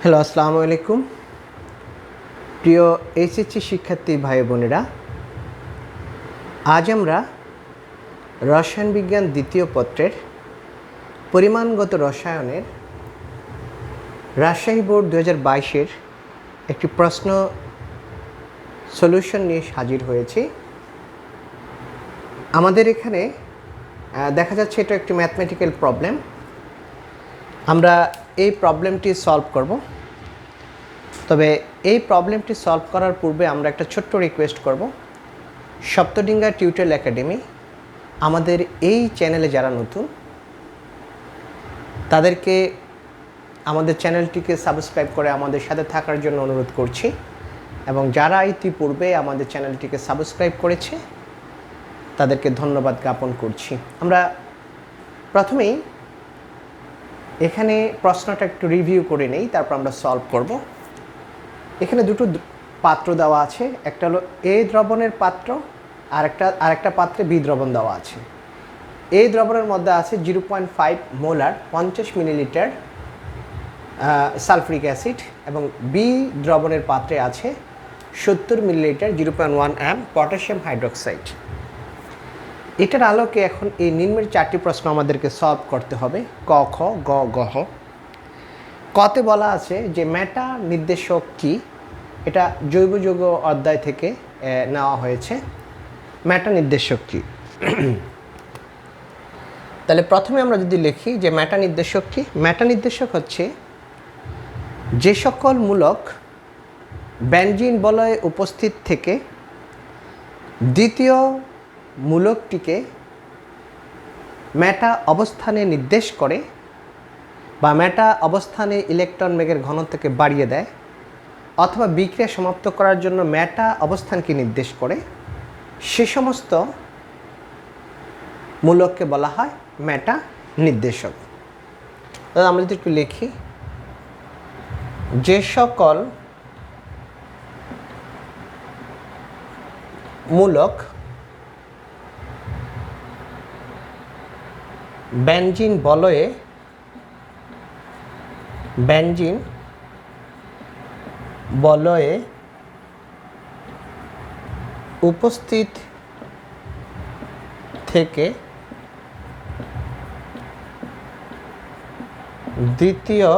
Hello আসসালামু আলাইকুম প্রিয় এইচএসসি শিক্ষার্থী ভাই বোনেরা, আজ আমরা রসায়ন বিজ্ঞান দ্বিতীয় পত্রের পরিমাণগত রসায়নের রাজশাহী বোর্ড দু হাজার বাইশের একটি প্রশ্ন সলিউশন নিয়ে হাজির হয়েছি। আমাদের এখানে দেখা যাচ্ছে এটা একটি ম্যাথমেটিক্যাল প্রবলেম। আমরা এই প্রবলেমটি সলভ করব। তবে এই প্রবলেমটি সলভ করার পূর্বে আমরা একটা ছোট্ট রিকোয়েস্ট করব। সপ্তডিঙ্গা টিউটোরিয়াল একাডেমি আমাদের এই চ্যানেলে যারা নতুন, তাদেরকে আমাদের চ্যানেলটিকে সাবস্ক্রাইব করে আমাদের সাথে থাকার জন্য অনুরোধ করছি এবং যারা ইতিপূর্বে আমাদের চ্যানেলটিকে সাবস্ক্রাইব করেছে, তাদেরকে ধন্যবাদ জ্ঞাপন করছি। আমরা প্রথমেই এখানে প্রশ্নটা একটু রিভিউ করে নেই, তারপর আমরা সলভ করব। এখানে দুটো পাত্র দেওয়া আছে, একটা হলো এ দ্রবণের পাত্র, আর একটা আরেকটা পাত্রে বি দ্রবণ দেওয়া আছে। এ দ্রবণের মধ্যে আছে জিরো পয়েন্ট ফাইভ মোলার পঞ্চাশ মিলিলিটার সালফ্রিক অ্যাসিড এবং বি দ্রবণের পাত্রে আছে সত্তর millilitre zero point one M potassium hydroxide এটার আলোকে এখন এই নিম্নের চারটি প্রশ্ন আমাদেরকে সলভ করতে হবে। ক, খ, গ গ, হ। কতে বলা আছে যে মেটা নির্দেশক কি? এটা জৈব যৌগ অধ্যায় থেকে নেওয়া হয়েছে। মেটা নির্দেশক কি? তাহলে প্রথমে আমরা যদি লিখি যে মেটা নির্দেশক কি? মেটা নির্দেশক হচ্ছে যে সকল মূলক ব্যঞ্জিন বলয়ে উপস্থিত থেকে দ্বিতীয় মূলকটিকে ম্যাটা অবস্থানে নির্দেশ করে বা ম্যাটা অবস্থানে ইলেকট্রন মেঘের ঘনত্বকে বাড়িয়ে দেয় অথবা বিক্রিয়া সমাপ্ত করার জন্য ম্যাটা অবস্থানকে নির্দেশ করে, সে সমস্ত মূলককে বলা হয় ম্যাটা নির্দেশক। তাহলে আমরা যদি একটু লিখি। যে সকল মূলক ব্যঞ্জিন বলয়ে ব্যঞ্জিন বলয়ে উপস্থিত থেকে দ্বিতীয়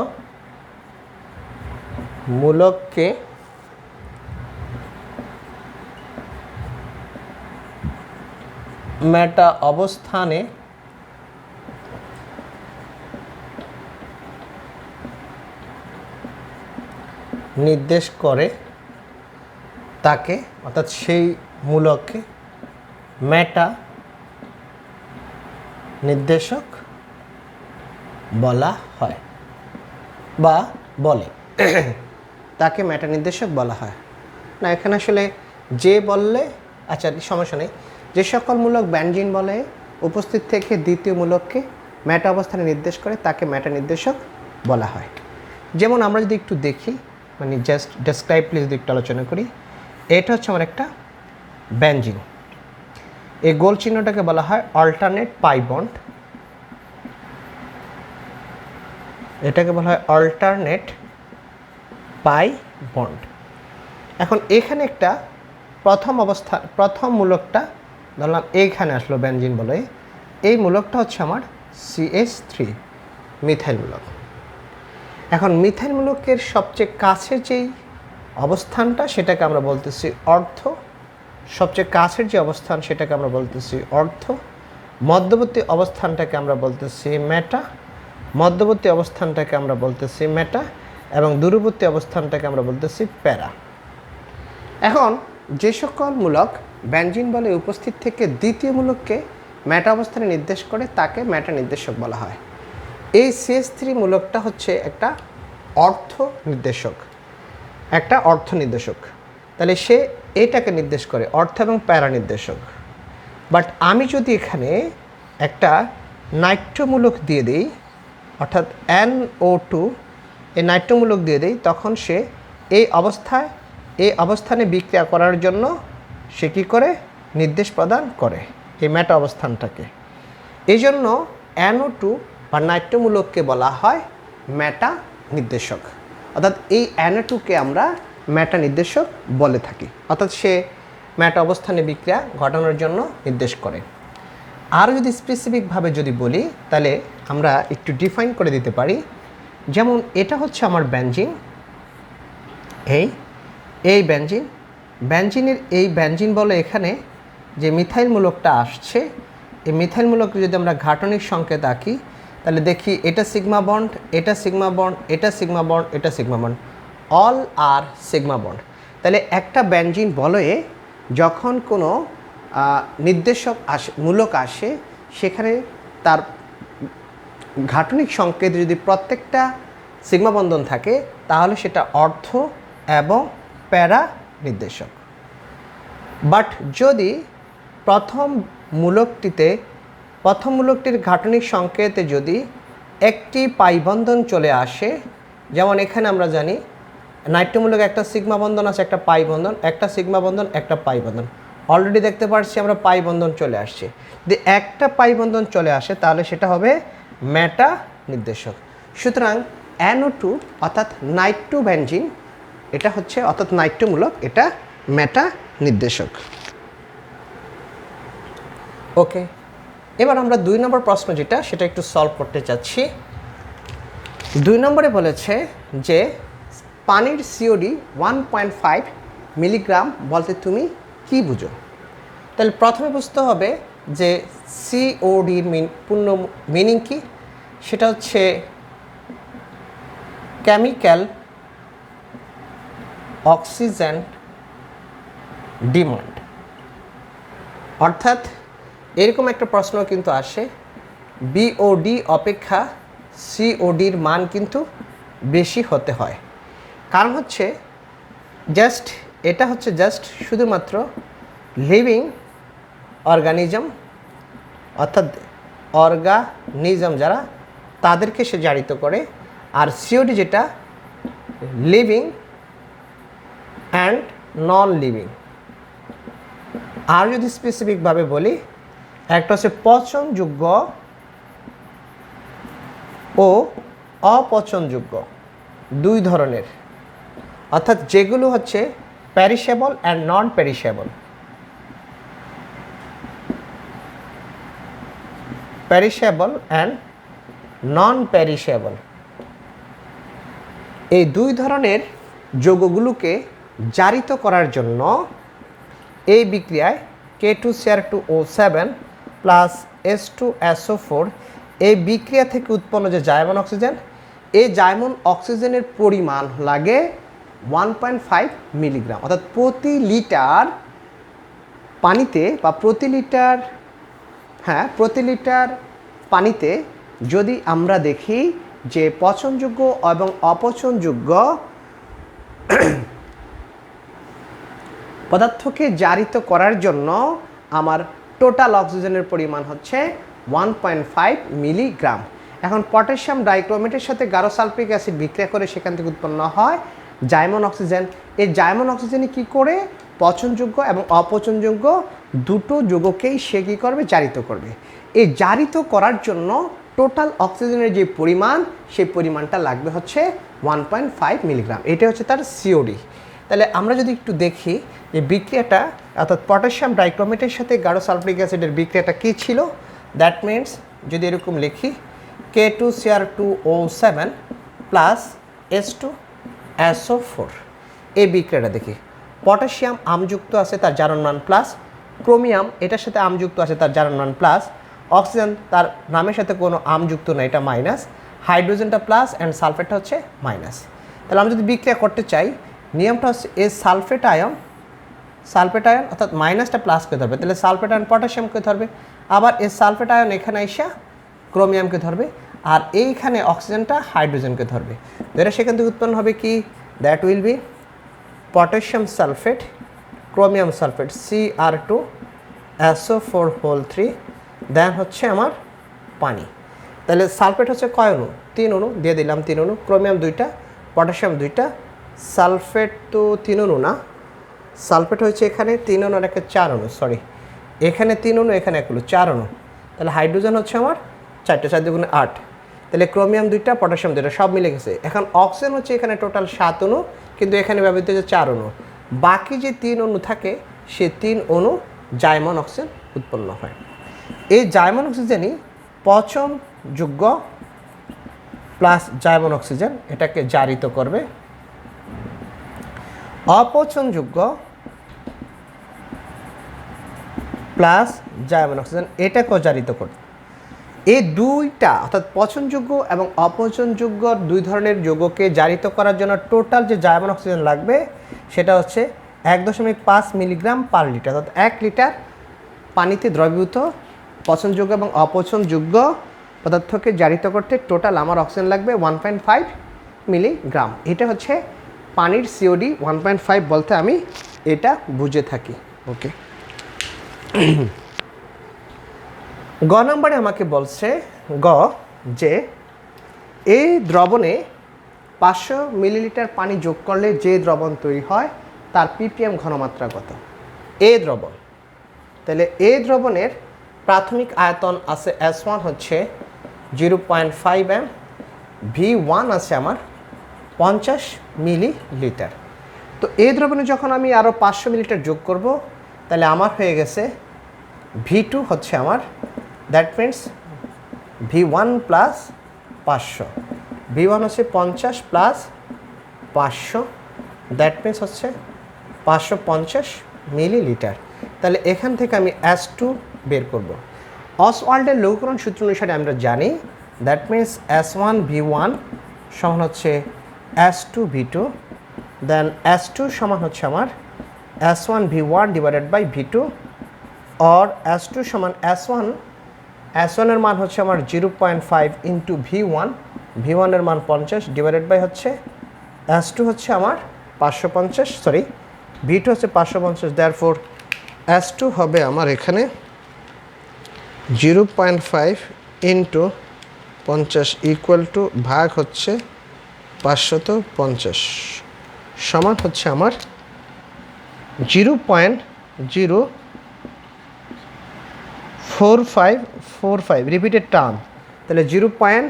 মূলককে মেটা অবস্থানে নির্দেশ করে তাকে, অর্থাৎ সেই মূলককে মেটা নির্দেশক বলা হয় বা বলে। তাকে মেটা নির্দেশক বলা হয়। না, এখানে আসলে যে বললে আচ্ছা সমস্যা নেই। যে সকল মূলক ব্যঞ্জিন বলে, উপস্থিত থেকে দ্বিতীয় মূলককে ম্যাটা অবস্থানে নির্দেশ করে তাকে ম্যাটা নির্দেশক বলা হয়। যেমন আমরা যদি একটু দেখি মানে জাস্ট ডেসক্রাইবলি যদি একটু আলোচনা করি। এটা হচ্ছে আমার একটা ব্যঞ্জিন এই গোল চিহ্নটাকে বলা হয় অল্টারনেট পাই বন্ড এটাকে বলা হয় অল্টারনেট পাই বন্ড এখন এখানে একটা প্রথম অবস্থা, প্রথম মূলকটা, ধরলাম এইখানে আসলো বেনজিন বলে, এই মূলকটা হচ্ছে আমার সিএস থ্রি মিথাইল মূলক। এখন মিথাইল মূলকের সবচেয়ে কাছে যেই অবস্থানটা, সেটাকে আমরা বলতেছি অর্থ সবচেয়ে কাছের যে অবস্থান, সেটাকে আমরা বলতেছি অর্থ মধ্যবর্তী অবস্থানটাকে আমরা বলতেছি মেটা মধ্যবর্তী অবস্থানটাকে আমরা বলতেছি মেটা এবং দূরবর্তী অবস্থানটাকে আমরা বলতেছি প্যারা। এখন, যে সকল মূলক ব্যঞ্জিন বলে উপস্থিত থেকে দ্বিতীয় মূলককে ম্যাটা অবস্থানে নির্দেশ করে, তাকে ম্যাটা নির্দেশক বলা হয়। এই সিএস থ্রি মূলকটা হচ্ছে একটা অর্থ নির্দেশক একটা অর্থ নির্দেশক তাহলে সে এটাকে নির্দেশ করে, অর্থ এবং প্যারা নির্দেশক বাট আমি যদি এখানে একটা নাট্যমূলক দিয়ে দিই, অর্থাৎ এন ও টু, এই নাট্যমূলক দিয়ে দিই, তখন সে এই অবস্থায়, এই অবস্থানে বিক্রিয়া করার জন্য সে কী করে? নির্দেশ প্রদান করে এই ম্যাটা অবস্থানটাকে। এই জন্য অ্যানো টু বা নাট্যমূলককে বলা হয় ম্যাটা নির্দেশক। অর্থাৎ এই অ্যানাটুকে আমরা ম্যাটা নির্দেশক বলে থাকি। অর্থাৎ সে ম্যাটা অবস্থানে বিক্রিয়া ঘটানোর জন্য নির্দেশ করে। আর যদি স্পেসিফিকভাবে যদি বলি, তাহলে আমরা একটু ডিফাইন করে দিতে পারি। যেমন এটা হচ্ছে আমার ব্যাঞ্জিন। এই এই ব্যাঞ্জিন। ব্যাঞ্জিনের এই ব্যাঞ্জিন বলে এখানে যে মিথাইলমূলকটা আসছে, এই মিথাইলমূলক যদি আমরা ঘাটনিক সংকেত আঁকি তাহলে দেখি এটা সিগমা বন্ড এটা সিগমা বন্ড এটা সিগমা বন্ড এটা sigma bond all are sigma bond তাহলে একটা ব্যঞ্জিন বলয়ে যখন কোনো নির্দেশক আসে, মূলক আসে, সেখানে তার ঘাটনিক সংকেত যদি প্রত্যেকটা সিগমা বন্ধন থাকে, তাহলে সেটা অর্থ এবং প্যারা নির্দেশক। বাট যদি প্রথম মূলকটিতে প্রথম মূলকটির ঘাটনিক সংকেতে যদি একটি পাইবন্ধন চলে আসে, যেমন এখানে আমরা জানি নাট্যমূলক একটা সিগমা বন্ধন আছে, একটা পাই বন্ধন একটা সিগমা বন্ধন, একটা পাই বন্ধন অলরেডি দেখতে পাচ্ছি আমরা পাই বন্ধন চলে আসছে। যদি একটা পাই বন্ধন চলে আসে, তাহলে সেটা হবে ম্যাটা নির্দেশক। সুতরাং অ্যানো টু অর্থাৎ নাইট্রো ব্যাঞ্জিন এটা হচ্ছে অর্থাৎ নাট্যমূলক এটা ম্যাটা নির্দেশক। ওকে এবার আমরা দুই নম্বর প্রশ্ন যেটা, সেটা একটু সলভ করতে চাচ্ছি। দুই নম্বরে বলেছে যে, পানির COD one point five milligram বলতে তুমি কি বুঝো? তাহলে প্রথমে বুঝতে হবে যে সিওডির মিন পূর্ণ মিনিং কি? সেটা হচ্ছে কেমিক্যাল অক্সিজেন ডিমান্ড অর্থাৎ এরকম একটা প্রশ্ন কিন্তু আসে। বিওডি অপেক্ষা সিওডির মান কিন্তু বেশি হতে হয়। কারণ হচ্ছে জাস্ট এটা হচ্ছে জাস্ট শুধুমাত্র লিভিং অর্গানিজম অর্থাৎ অর্গানিজম যারা, তাদেরকে সে জারিত করে। আর সিওডি যেটা লিভিং অ্যান্ড নন লিভিং আর যদি স্পেসিফিকভাবে বলি একটা হচ্ছে পচনযোগ্য ও অপচনযোগ্য, দুই ধরনের। অর্থাৎ যেগুলো হচ্ছে প্যারিসেবল অ্যান্ড নন প্যারিসেবল প্যারিসেবল অ্যান্ড নন প্যারিসেবল এই দুই ধরনের যৌগগুলোকে জারিত করার জন্য এই বিক্রিয়ায় K two CR two O seven plus S two SO four এই বিক্রিয়া থেকে উৎপন্ন যে জায়মন অক্সিজেন, এই জায়মন অক্সিজেনের পরিমাণ লাগে ওয়ান পয়েন্ট ফাইভ মিলিগ্রাম অর্থাৎ প্রতি লিটার পানিতে বা প্রতি লিটার হ্যাঁ প্রতি লিটার পানিতে যদি আমরা দেখি যে পচনযোগ্য এবং অপচনযোগ্য পদার্থকে জারিত করার জন্য আমার টোটাল অক্সিজেনের পরিমাণ হচ্ছে ওয়ান পয়েন্ট ফাইভ মিলিগ্রাম। এখন পটাশিয়াম ডাইক্লোমেটের সাথে গারো সালফিক অ্যাসিড বিক্রিয়া করে সেখান থেকে উৎপন্ন হয় জাইমন অক্সিজেন। এই জাইমন অক্সিজেনই কী করে? পচনযোগ্য এবং অপচনযোগ্য দুটো যৌগকেই সে কী করবে? জারিত করবে। এই জারিত করার জন্য টোটাল অক্সিজেনের যে পরিমাণ, সেই পরিমাণটা লাগবে হচ্ছে ওয়ান পয়েন্ট ফাইভ মিলিগ্রাম। এটা হচ্ছে তার সিওডি। তাহলে আমরা যদি একটু দেখি যে বিক্রিয়াটা অর্থাৎ পটাশিয়াম ডাইক্রোমেটের সাথে গাঢ় সালফ্রিক অ্যাসিডের বিক্রিয়াটা কী ছিল? দ্যাট মিনস যদি এরকম লিখি K two CR two O seven plus S two SO four এই বিক্রিয়াটা দেখি। পটাশিয়াম আমযুক্ত আছে তার জারণ মান প্লাস ক্রোমিয়াম এটার সাথে আমযুক্ত আছে তার জারণ মান প্লাস অক্সিজেন তার নামের সাথে কোনো আমযুক্ত না, এটা মাইনাস হাইড্রোজেনটা প্লাস অ্যান্ড সালফেটটা হচ্ছে মাইনাস তাহলে আমি যদি বিক্রিয়া করতে চাই, নিয়মটা হচ্ছে এ সালফেট আয়ন সালফেট আয়ন অর্থাৎ মাইনাসটা প্লাসকে ধরবে। তাহলে সালফেট আয়ন পটাশিয়ামকে ধরবে। আবার এই সালফেট আয়ন এখানে এসে ক্রোমিয়ামকে ধরবে। আর এইখানে অক্সিজেনটা হাইড্রোজেনকে ধরবে। এটা সেখান থেকে উৎপন্ন হবে কি? That will be potassium sulphate chromium sulphate C R two SO four whole three then হচ্ছে আমার পানি। তাহলে সালফেট হচ্ছে কয় অণু? তিন অণু, দিয়ে দিলাম তিন অণু। ক্রোমিয়াম দুইটা পটাশিয়াম দুইটা সালফেট তো তিন অণু না? সালফেট হয়েছে এখানে তিন অণু আর একটা চার অণু সরি এখানে তিন অণু এখানে এক অণু চার অণু তাহলে হাইড্রোজেন হচ্ছে আমার চারটে চার দুগুণে আট। তাহলে ক্রোমিয়াম দুইটা, পটাশিয়াম দুইটা, সব মিলে গেছে। এখন অক্সিজেন হচ্ছে এখানে টোটাল সাত অণু কিন্তু এখানে ব্যবহৃত হচ্ছে চার অণু বাকি যে তিন অণু থাকে, সে তিন অণু জায়মন অক্সিজেন উৎপন্ন হয়। এই জায়মন অক্সিজেনই পচনযোগ্য প্লাস জাইমন অক্সিজেন এটাকে জারিত করবে। অপচনযোগ্য প্লাস জাইমন অক্সিজেন এটাকেও জারিত করবে এই দুইটা, অর্থাৎ পচনযোগ্য এবং অপচনযোগ্য দুই ধরনের যৌগকে জারিত করার জন্য টোটাল যে জায়মন অক্সিজেন লাগবে, সেটা হচ্ছে এক দশমিক পাঁচ মিলিগ্রাম পার লিটার, অর্থাৎ এক লিটার পানিতে দ্রবীভূত পচনযোগ্য এবং অপচনযোগ্য পদার্থকে জারিত করতে টোটাল আমার অক্সিজেন লাগবে ওয়ান পয়েন্ট ফাইভ মিলিগ্রাম। এটা হচ্ছে পানির সিওডি ওয়ান পয়েন্ট ফাইভ বলতে আমি এটা বুঝে থাকি। ওকে গ নম্বরে আমাকে বলছে, গ, যে এই দ্রবণে পাঁচশো মিলিলিটার পানি যোগ করলে যে দ্রবণ তৈরি হয়, তার পিপিএম ঘনমাত্রা কত? এ দ্রবণ। তাহলে এ দ্রবণের প্রাথমিক আয়তন আছে এস ওয়ান হচ্ছে zero point five M V one আছে আমার পঞ্চাশ মিলি লিটার তো এই দ্রবণে যখন আমি আরও পাঁচশো মিলিটার যোগ করব, তাহলে আমার হয়ে গেছে ভি টু হচ্ছে আমার, that means V one plus পাঁচশো। ভি ওয়ান হচ্ছে পঞ্চাশ প্লাস পাঁচশো, দ্যাট মিনস হচ্ছে পাঁচশো পঞ্চাশ মিলিলিটার। তাহলে এখান থেকে আমি অ্যাস টু বের করব। অসওয়াল্ডের লৌকরণ সূত্র অনুসারে আমরা জানি, that means S one V one সমান হচ্ছে S two V two then S two সমান হচ্ছে আমার S one V one divided by V two or S two সমান এস ওয়ান এস ওয়ানের মান হচ্ছে আমার zero point five into V one V ওয়ানের মান পঞ্চাশ ডিভাইডেড বাই হচ্ছে এস টু হচ্ছে আমার পাঁচশো পঞ্চাশ সরি ভি টু হচ্ছে পাঁচশো পঞ্চাশ দেয়ার ফোর এস টু হবে আমার এখানে জিরো পয়েন্ট ফাইভ ইন্টু পঞ্চাশ ইকুয়াল টু ভাগ হচ্ছে পাঁচশত পঞ্চাশ। সমান হচ্ছে আমার zero point zero four five four five. Repeated term তাহলে zero point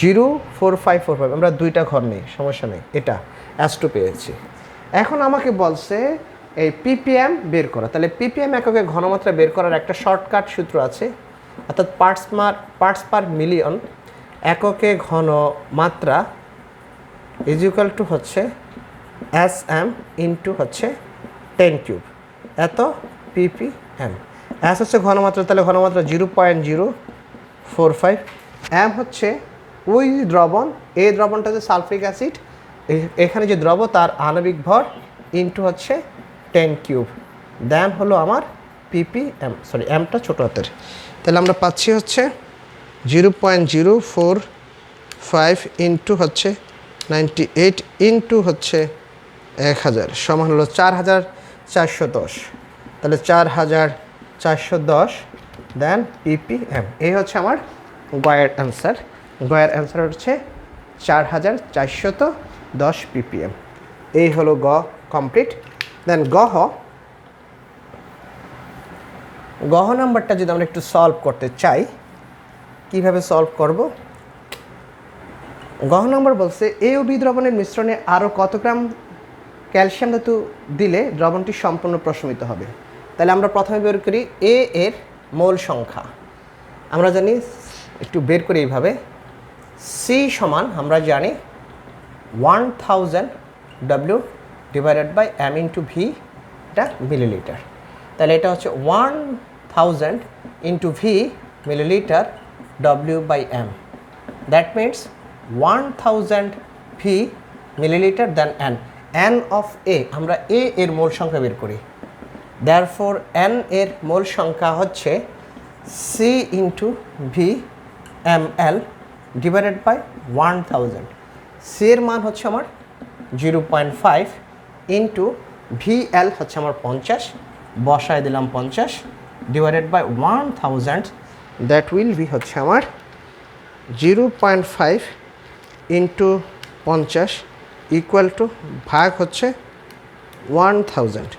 zero four five four five. আমরা দুইটা ঘর নেই, সমস্যা নেই। এটা অ্যাস টু পেয়েছি। এখন আমাকে বলছে এই পিপিএম বের করা। তাহলে পিপিএম এককে ঘনমাত্রা বের করার একটা শর্টকাট সূত্র আছে। অর্থাৎ পার্টস মার পার্টস পার মিলিয়ন এককে ঘনমাত্রা ইজিক্যাল টু হচ্ছে এস এম ইন্টু হচ্ছে টেন কিউব এত পিপিএম এস হচ্ছে ঘনমাত্রা তাহলে ঘনমাত্রা zero point zero four five M হচ্ছে ওই দ্রবণ, এই দ্রবণটা হচ্ছে সালফ্রিক অ্যাসিড এখানে যে দ্রব, তার আণবিক ভর ইন্টু হচ্ছে টেন কিউব দেন হলো আমার পিপিএম সরি এমটা ছোটো হাতের। তাহলে আমরা পাচ্ছি হচ্ছে zero point zero four five into হচ্ছে নাইনটি এইট ইন্টু হচ্ছে এক হাজার, সমান হলো চার হাজার চারশো দশ। তাহলে চার হাজার চারশো দশ দেন পিপিএম এই হচ্ছে আমার গয়ের অ্যান্সার গয়ের অ্যান্সার হচ্ছে চার হাজার চারশত দশ পিপিএম এই হলো গ কমপ্লিট দেন গহ গহ নাম্বারটা যদি আমরা একটু সলভ করতে চাই কীভাবে সলভ করব? গহ নম্বর বলছে এ ও বি দ্রবণের মিশ্রণে আরও কত গ্রাম ক্যালসিয়াম ধাতু দিলে দ্রবণটি সম্পূর্ণ প্রশমিত হবে? তাহলে আমরা প্রথমে বের করি এ এর মোল সংখ্যা। আমরা জানি, একটু বের করি এইভাবে। সি সমান, আমরা জানি one thousand W divided by M into V এটা মিলিলিটার তাহলে এটা হচ্ছে one thousand into V millilitre by M that means one thousand V millilitre then N N of A আমরা এ এর মোল সংখ্যা বের করি। ফোর এন এর মোল সংখ্যা হচ্ছে into V M L divided by one thousand C এর মান হচ্ছে আমার zero point five into V L হচ্ছে আমার পঞ্চাশ, বসায় দিলাম পঞ্চাশ divided by one thousand that will be হচ্ছে আমার জিরো পয়েন্ট ফাইভ ইন্টু পঞ্চাশ ইকুয়াল টু ভাগ হচ্ছে ওয়ান থাউজেন্ড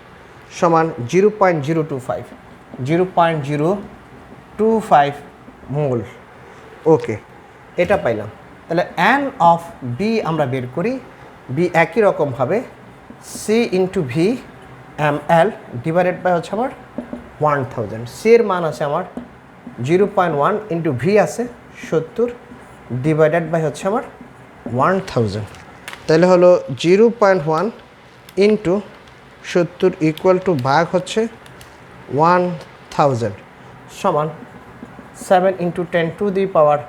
সমান zero point zero two five zero point zero two five mole. Okay এটা পাইলাম। তাহলে অ্যান অফ বি আমরা বের করি। বি একই রকমভাবে C into V M L divided by হচ্ছে আমার ওয়ান থাউজেন্ড সি এর মান আছে আমার zero point one into V আছে, সত্তর ডিভাইডেড বাই হচ্ছে আমার ওয়ান থাউজেন্ড তাহলে হলো জিরো পয়েন্ট ওয়ান ইন্টু সত্তর ইকুয়াল টু ভাগ হচ্ছে ওয়ান থাউজেন্ড সমান seven into ten to the power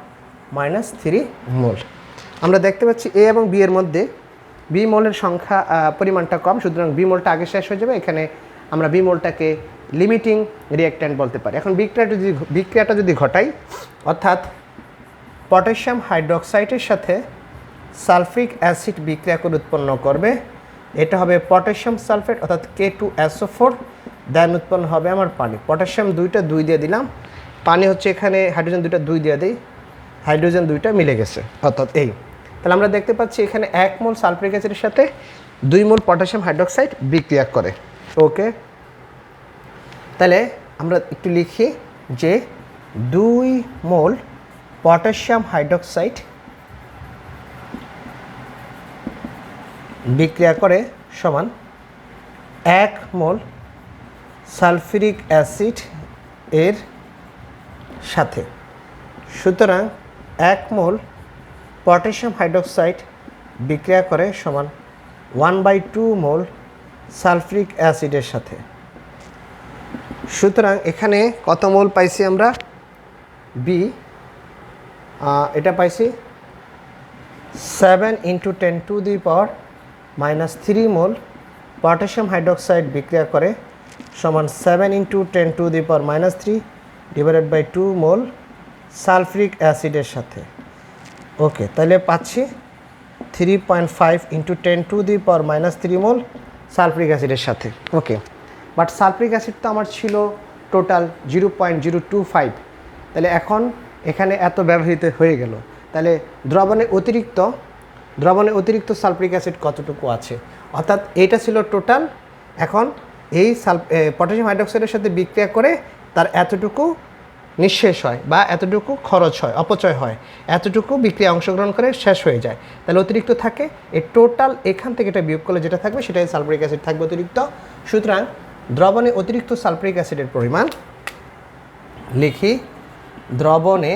minus three mole আমরা দেখতে পাচ্ছি এ এবং বি এর মধ্যে বি মোলের সংখ্যা পরিমাণটা কম, সুতরাং বি মোলটা আগে শেষ হয়ে যাবে, এখানে আমরা বি মোলটাকে লিমিটিং রিয়েক্ট্যান্ট বলতে পারি। এখন বিক্রিয়াটা যদি বিক্রিয়াটা যদি ঘটাই, অর্থাৎ পটাশিয়াম হাইড্রোক্সাইডের সাথে সালফিক অ্যাসিড বিক্রিয়া করে উৎপন্ন করবে, এটা হবে পটাশিয়াম সালফেট অর্থাৎ K two SO four then উৎপন্ন হবে আমার পানি। পটাশিয়াম দুইটা দুই দিয়ে দিলাম। পানি হচ্ছে এখানে হাইড্রোজেন দুইটা দুই দিয়ে দিই। হাইড্রোজেন দুইটা মিলে গেছে, অর্থাৎ এই। তাহলে আমরা দেখতে পাচ্ছি এখানে এক মোল সালফিক অ্যাসিডের সাথে দুই মোল পটাশিয়াম হাইড্রোক্সাইড বিক্রিয়া করে। ওকে তাহলে আমরা একটু লিখি যে দুই মোল পটাশিয়াম হাইড্রক্সাইড বিক্রিয়া করে সমান এক মোল সালফিউরিক অ্যাসিড এর সাথে। সুতরাং এক মোল পটাশিয়াম হাইড্রক্সাইড বিক্রিয়া করে সমান one by two mole sulphuric অ্যাসিডের সাথে। সুতরাং এখানে কত মোল পাইছি আমরা? বি এটা পাইছি seven into ten to the power minus three mole potassium hydroxide বিক্রিয়া করে সমান seven into ten to the power minus three divided by two mole sulphuric অ্যাসিডের সাথে। ওকে তাহলে পাচ্ছি three point five into ten to the power minus three mole sulphuric অ্যাসিডের সাথে। Okay but sulphuric acid তো আমার ছিল total zero point zero two five তাহলে এখন এখানে এত ব্যবহৃত হয়ে গেল। তাহলে দ্রবণে অতিরিক্ত দ্রবণে অতিরিক্ত সালফ্রিক অ্যাসিড কতটুকু আছে? অর্থাৎ এইটা ছিল টোটাল এখন এই সাল পটাশিয়াম হাইড্রোক্সাইডের সাথে বিক্রিয়া করে তার এতটুকু নিঃশেষ হয় বা এতটুকু খরচ হয়, অপচয় হয়। এতটুকু বিক্রিয়া অংশগ্রহণ করে শেষ হয়ে যায়। তাহলে অতিরিক্ত থাকে এই টোটাল এখান থেকে এটা বিয়োগ করলে যেটা থাকবে সেটাই সালফ্রিক অ্যাসিড থাকবে অতিরিক্ত। সুতরাং দ্রবণে অতিরিক্ত সালফ্রিক অ্যাসিডের পরিমাণ লিখি, দ্রবণে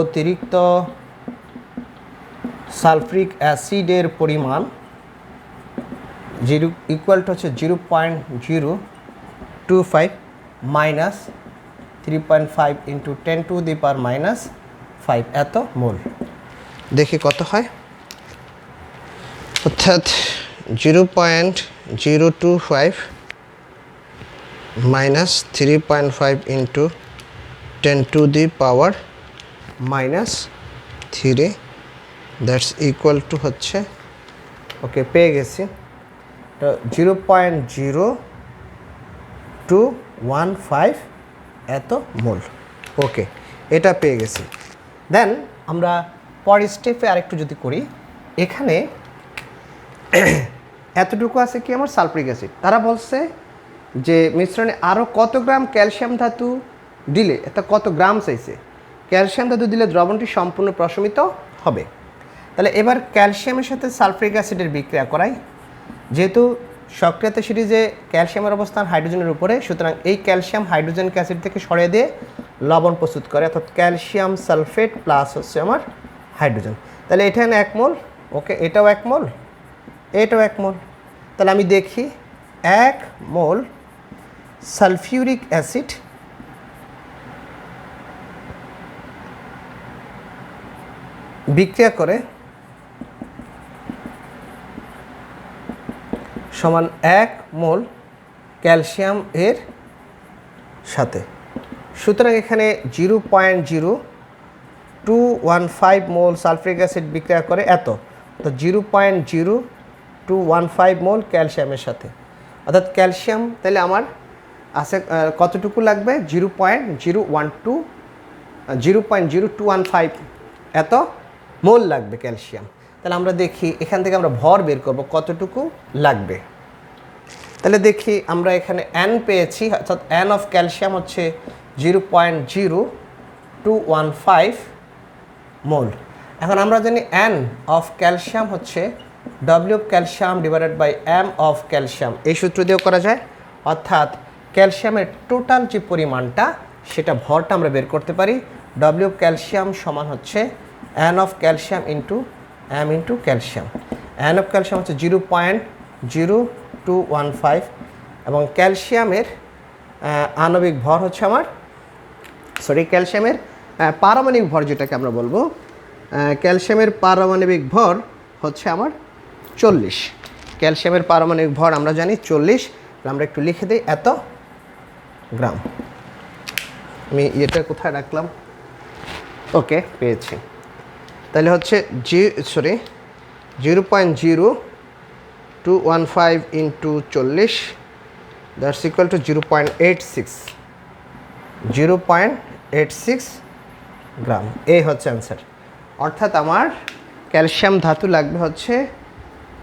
অতিরিক্ত সালফ্রিক অ্যাসিডের পরিমাণ জিরো ইকুয়াল টু হচ্ছে zero point zero two five minus three point five into ten to the per minus five এত মোল। দেখি কত হয়। অর্থাৎ zero point zero two five minus three point five into ten to the power minus three that's equal to হচ্ছে okay পেয়ে গেছি। Zero point zero two one five এত mole okay এটা পেয়ে গেছি। দেন আমরা পরের স্টেপে আরেকটু যদি করি, এখানে এতটুকু আছে কি আমার সালফ্রিক অ্যাসিড? তারা বলছে যে, মিশ্রণে আরও কত গ্রাম ক্যালসিয়াম ধাতু দিলে এটা কত গ্রাম চাইছে? ক্যালসিয়াম ধাতু দিলে দ্রবণটি সম্পূর্ণ প্রশমিত হবে। তাহলে এবার ক্যালসিয়ামের সাথে সালফ্রিক অ্যাসিডের বিক্রিয়া করাই। যেহেতু সক্রিয়ত সিরিজে ক্যালসিয়ামের অবস্থান হাইড্রোজেনের উপরে, সুতরাং এই ক্যালসিয়াম হাইড্রোজেন অ্যাসিড থেকে সরিয়ে দিয়ে লবণ প্রস্তুত করে, অর্থাৎ ক্যালসিয়াম সালফেট প্লাস হচ্ছে আমার হাইড্রোজেন। তাহলে এখানে এক মোল, ওকে, এটাও এক মোল, এটাও এক মোল। তাহলে আমি দেখি, এক মোল সালফিউরিক অ্যাসিড বিক্রিয়া করে সমান এক মোল ক্যালসিয়াম এর সাথে। সুতরাং এখানে zero point zero two one five mole sulphuric acid বিক্রিয়া করে এত। তো zero point zero two one five mole ক্যালসিয়ামের সাথে। অর্থাৎ ক্যালসিয়াম তাহলে আমার আছে কতটুকু লাগবে? Zero point zero one two zero point zero two one five এত মোল লাগবে ক্যালসিয়াম। তাহলে আমরা দেখি, এখান থেকে আমরা ভর বের করব কতটুকু লাগবে। তাহলে দেখি, আমরা এখানে অ্যান পেয়েছি, অর্থাৎ অ্যান অফ ক্যালসিয়াম হচ্ছে zero point zero two one five mole. এখন আমরা জানি অ্যান অফ ক্যালসিয়াম হচ্ছে W of calcium divided by M of calcium এই সূত্র দিয়েও করা যায়। অর্থাৎ ক্যালসিয়ামের টোটাল যে পরিমাণটা, সেটা ভরটা আমরা বের করতে পারি। ডব্লিউ ক্যালসিয়াম সমান হচ্ছে N of calcium into M into calcium N of calcium হচ্ছে zero point zero two one five এবং ক্যালসিয়ামের আণবিক ভর হচ্ছে আমার সরি ক্যালসিয়ামের পারমাণবিক ভর যেটাকে আমরা বলব ক্যালসিয়ামের পারমাণবিক ভর হচ্ছে আমার চল্লিশ। ক্যালসিয়ামের পারমাণবিক ভর আমরা জানি চল্লিশ। আমরা একটু লিখে দিই, এত গ্রাম। আমি এটা কোথায় রাখলাম? ওকে, পেয়েছি। তাহলে হচ্ছে G, sorry, zero point zero two one five into চল্লিশ, that's equal to zero point eight six. Zero point eight six gram, এই হচ্ছে অ্যান্সার। অর্থাৎ আমার ক্যালসিয়াম ধাতু লাগবে হচ্ছে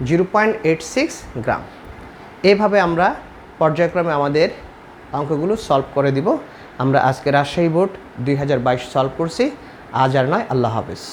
zero point eight six gram. এইভাবে আমরা পর্যায়ক্রমে আমাদের অঙ্কগুলো সলভ করে দিব। আমরা আজকে রাজশাহী বোর্ড দুই হাজার বাইশ সলভ করছি। আজ আর নয়। আল্লাহ হাফিজ।